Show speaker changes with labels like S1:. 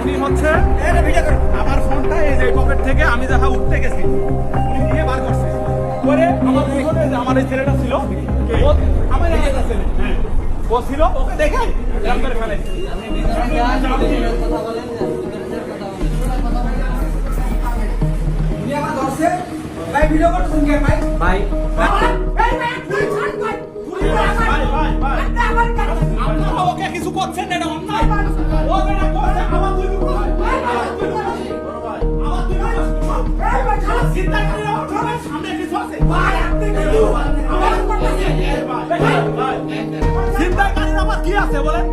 S1: উনি হচ্ছে আমার ফোনটা এই যে পকেট থেকে আমি দেখা উঠতে গেছি উনি নিয়ে করছে করে ছেলেটা ছিল আমার একটা ছেলে ও ছিল ওকে দেখে করে
S2: ভিডিও কে
S1: কিছু করছে আমার দুই চিন্তা আমার কি আছে বলেন?